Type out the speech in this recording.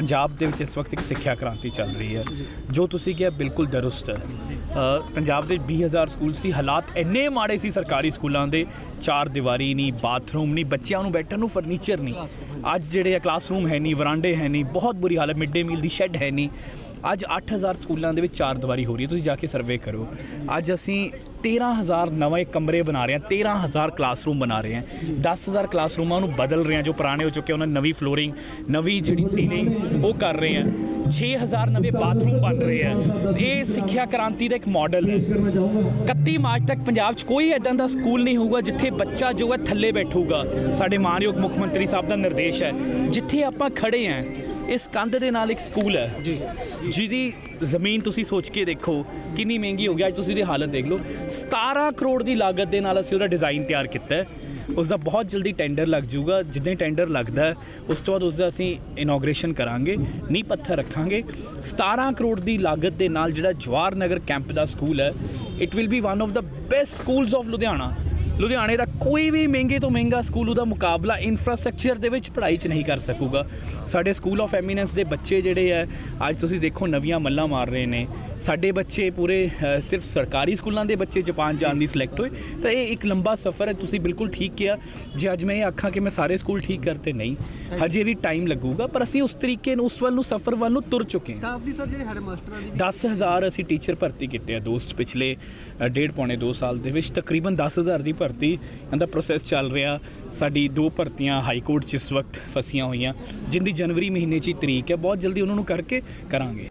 ਪੰਜਾਬ ਦੇ ਵਿੱਚ ਇਸ ਵਕਤ ਇੱਕ ਸਿੱਖਿਆ ਕ੍ਰਾਂਤੀ ਚੱਲ ਰਹੀ ਹੈ, ਜੋ ਤੁਸੀਂ ਕਿਹਾ ਬਿਲਕੁਲ ਦਰੁਸਤ ਹੈ। ਪੰਜਾਬ ਦੇ 20000 ਸਕੂਲ ਸੀ, ਹਾਲਾਤ ਇੰਨੇ ਮਾੜੇ ਸੀ ਸਰਕਾਰੀ ਸਕੂਲਾਂ ਦੇ, ਚਾਰ ਦੀਵਾਰੀ ਨਹੀਂ, ਬਾਥਰੂਮ ਨਹੀਂ, ਬੱਚਿਆਂ ਨੂੰ ਬੈਠਣ ਨੂੰ ਫਰਨੀਚਰ ਨਹੀਂ। ਅੱਜ ਜਿਹੜੇ ਆ ਕਲਾਸਰੂਮ ਹੈ ਨਹੀਂ, ਵਰਾਂਡੇ ਹੈ ਨਹੀਂ, ਬਹੁਤ ਬੁਰੀ ਹਾਲਤ, ਮਿਡ ਡੇ ਮੀਲ ਦੀ ਸ਼ੈੱਡ ਹੈ ਨਹੀਂ। ਅੱਜ 8000 ਸਕੂਲਾਂ ਦੇ ਵਿੱਚ ਚਾਰ ਦੀਵਾਰੀ ਹੋ ਰਹੀ ਹੈ, ਤੁਸੀਂ ਜਾ ਕੇ ਸਰਵੇ ਕਰੋ। ਅੱਜ ਅਸੀਂ 13000 ਨਵੇਂ ਕਮਰੇ ਬਣਾ ਰਹੇ ਹਾਂ 13000 ਕਲਾਸਰੂਮ ਬਣਾ ਰਹੇ ਹਾਂ 10000 ਕਲਾਸਰੂਮਾਂ ਨੂੰ ਬਦਲ ਰਹੇ ਹਾਂ ਜੋ ਪੁਰਾਣੇ ਹੋ ਚੁੱਕੇ ਉਹਨਾਂ ਦੀ ਨਵੀਂ ਫਲੋਰਿੰਗ ਨਵੀਂ ਜਿਹੜੀ ਸੀਲਿੰਗ ਉਹ ਕਰ ਰਹੇ ਹਾਂ 6000 ਨਵੇਂ ਬਾਥਰੂਮ ਬਣ ਰਹੇ ਆ। ਇਹ ਸਿੱਖਿਆ ਕ੍ਰਾਂਤੀ ਦਾ ਇੱਕ ਮਾਡਲ ਹੈ। 31 ਮਾਰਚ ਤੱਕ ਪੰਜਾਬ 'ਚ ਕੋਈ ਐਦਾਂ ਦਾ ਸਕੂਲ ਨਹੀਂ ਹੋਊਗਾ, ਜਿੱਥੇ ਬੱਚਾ ਜੋ ਹੈ ਥੱਲੇ ਬੈਠੂਗਾ। ਸਾਡੇ ਮਾਨਯੋਗ ਮੁੱਖ ਮੰਤਰੀ ਸਾਹਿਬ ਦਾ ਨਿਰਦੇਸ਼ ਹੈ। ਜਿੱਥੇ ਆਪਾਂ ਖੜੇ ਆਂ ਇਸ ਕੰਧ ਦੇ ਨਾਲ ਇੱਕ ਸਕੂਲ ਹੈ। ਜੀ। ਜਿਹਦੀ ਜ਼ਮੀਨ ਤੁਸੀਂ ਸੋਚ ਕੇ ਦੇਖੋ ਕਿੰਨੀ ਮਹਿੰਗੀ ਹੋ ਗਈ। ਅੱਜ ਤੁਸੀਂ ਦੀ ਹਾਲਤ ਦੇਖ ਲਓ। 17 ਕਰੋੜ ਦੀ ਲਾਗਤ ਦੇ ਨਾਲ ਅਸੀਂ ਉਹਦਾ ਡਿਜ਼ਾਈਨ ਤਿਆਰ ਕੀਤਾ ਹੈ। ਉਸ ਦਾ ਬਹੁਤ ਜਲਦੀ ਟੈਂਡਰ ਲੱਗ ਜਾਊਗਾ। ਜਿੱਦਾਂ ਟੈਂਡਰ ਲੱਗਦਾ ਉਸ ਤੋਂ ਬਾਅਦ ਉਸ ਦਾ ਅਸੀਂ ਇਨੋਗ੍ਰੇਸ਼ਨ ਕਰਾਂਗੇ ਨੀਂਹ ਪੱਥਰ ਰੱਖਾਂਗੇ। 17 ਕਰੋੜ ਦੀ ਲਾਗਤ ਦੇ ਨਾਲ ਜਿਹੜਾ ਜਵਾਹਰ ਨਗਰ ਕੈਂਪ ਦਾ ਸਕੂਲ ਹੈ it will be one of the best schools of Ludhiana ਲੁਧਿਆਣੇ ਦਾ ਕੋਈ ਵੀ ਮਹਿੰਗੇ ਤੋਂ ਮਹਿੰਗਾ ਸਕੂਲ ਉਹਦਾ ਮੁਕਾਬਲਾ ਇਨਫਰਾਸਟ੍ਰਕਚਰ ਦੇ ਵਿੱਚ ਪੜ੍ਹਾਈ 'ਚ ਨਹੀਂ ਕਰ ਸਕੂਗਾ। ਸਾਡੇ ਸਕੂਲ ਆਫ ਐਮੀਨੈਂਸ ਦੇ ਬੱਚੇ ਜਿਹੜੇ ਆ ਅੱਜ ਤੁਸੀਂ ਦੇਖੋ ਨਵੀਆਂ ਮੱਲਾਂ ਮਾਰ ਰਹੇ ਨੇ। ਸਾਡੇ ਬੱਚੇ ਪੂਰੇ ਸਿਰਫ ਸਰਕਾਰੀ ਸਕੂਲਾਂ ਦੇ ਬੱਚੇ ਜਾਪਾਨ ਜਾਣ ਦੀ ਸਿਲੈਕਟ ਹੋਏ। ਤਾਂ ਇਹ ਇੱਕ ਲੰਬਾ ਸਫ਼ਰ ਹੈ ਤੁਸੀਂ ਬਿਲਕੁਲ ਠੀਕ ਕਿਹਾ। ਜੇ ਅੱਜ ਮੈਂ ਇਹ ਆਖਾਂ ਕਿ ਮੈਂ ਸਾਰੇ ਸਕੂਲ ਠੀਕ ਕਰਤੇ ਨਹੀਂ। ਹਜੇ ਵੀ ਟਾਈਮ ਲੱਗੂਗਾ ਪਰ ਅਸੀਂ ਉਸ ਤਰੀਕੇ ਨੂੰ ਉਸ ਵੱਲ ਨੂੰ ਸਫ਼ਰ ਵੱਲ ਨੂੰ ਤੁਰ ਚੁੱਕੇ ਹਾਂ। ਸਟਾਫ ਦੀ ਸਰ ਜਿਹੜੇ ਹੈਡ ਮਾਸਟਰਾਂ ਦੀ 10000 ਅਸੀਂ ਟੀਚਰ ਭਰਤੀ ਕੀਤੇ ਆ ਦੋਸਤ ਪਿਛਲੇ ਡੇਢ ਪੌਣੇ 2 ਸਾਲ ਦੇ ਵਿੱਚ ਤਕਰੀਬਨ 10000 ਦੀ ਭਰਤੀ ਭਰਤੀ। ਦਾ ਪ੍ਰੋਸੈਸ ਚੱਲ ਰਿਹਾ। ਸਾਡੀ ਦੋ ਭਰਤੀਆਂ ਹਾਈ ਕੋਰਟ 'ਚ ਇਸ ਵਕਤ ਫਸੀਆਂ ਹੋਈਆਂ। ਜਿੰਦੀ ਜਨਵਰੀ ਮਹੀਨੇ 'ਚ ਹੀ ਤਰੀਕ ਹੈ। ਬਹੁਤ ਜਲਦੀ ਉਹਨਾਂ ਨੂੰ ਕਰਕੇ ਕਰਾਂਗੇ।